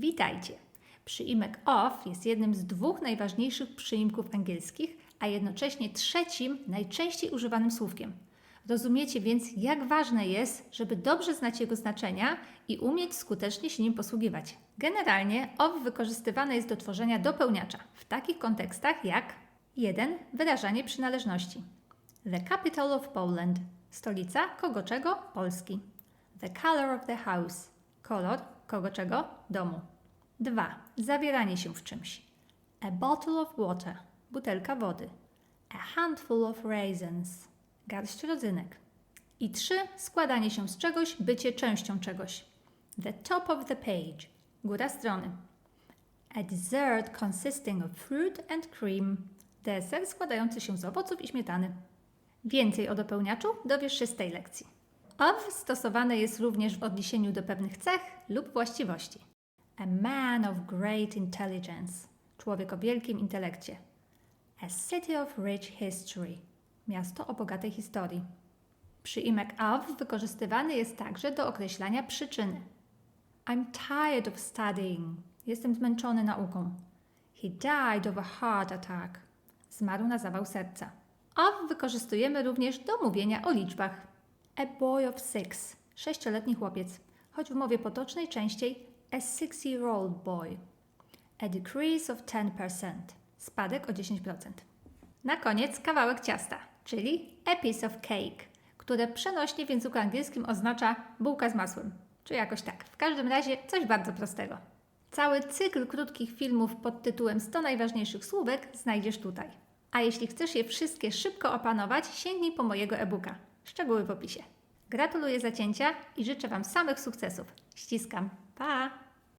Witajcie! Przyimek of jest jednym z dwóch najważniejszych przyimków angielskich, a jednocześnie trzecim najczęściej używanym słówkiem. Rozumiecie więc, jak ważne jest, żeby dobrze znać jego znaczenia i umieć skutecznie się nim posługiwać. Generalnie of wykorzystywane jest do tworzenia dopełniacza w takich kontekstach jak 1. Wyrażanie przynależności. The capital of Poland. Stolica kogo czego? Polski. The color of the house. Kolor kogo czego? Domu. 2. Zawieranie się w czymś. A bottle of water. Butelka wody. A handful of raisins. Garść rodzynek. I 3. Składanie się z czegoś, bycie częścią czegoś. The top of the page. Góra strony. A dessert consisting of fruit and cream. Deser składający się z owoców i śmietany. Więcej o dopełniaczu dowiesz się z tej lekcji. Of stosowane jest również w odniesieniu do pewnych cech lub właściwości. A man of great intelligence. Człowiek o wielkim intelekcie. A city of rich history. Miasto o bogatej historii. Przyimek of wykorzystywany jest także do określania przyczyny. I'm tired of studying. Jestem zmęczony nauką. He died of a heart attack. Zmarł na zawał serca. Of wykorzystujemy również do mówienia o liczbach. A boy of six. Sześcioletni chłopiec. Choć w mowie potocznej częściej a six-year-old boy. A decrease of 10%. Spadek o 10%. Na koniec kawałek ciasta, czyli a piece of cake, które przenośnie w języku angielskim oznacza bułka z masłem, czy jakoś tak. W każdym razie coś bardzo prostego. Cały cykl krótkich filmów pod tytułem 100 najważniejszych słówek znajdziesz tutaj. A jeśli chcesz je wszystkie szybko opanować, sięgnij po mojego e-booka. Szczegóły w opisie. Gratuluję zacięcia i życzę Wam samych sukcesów. Ściskam. Pa!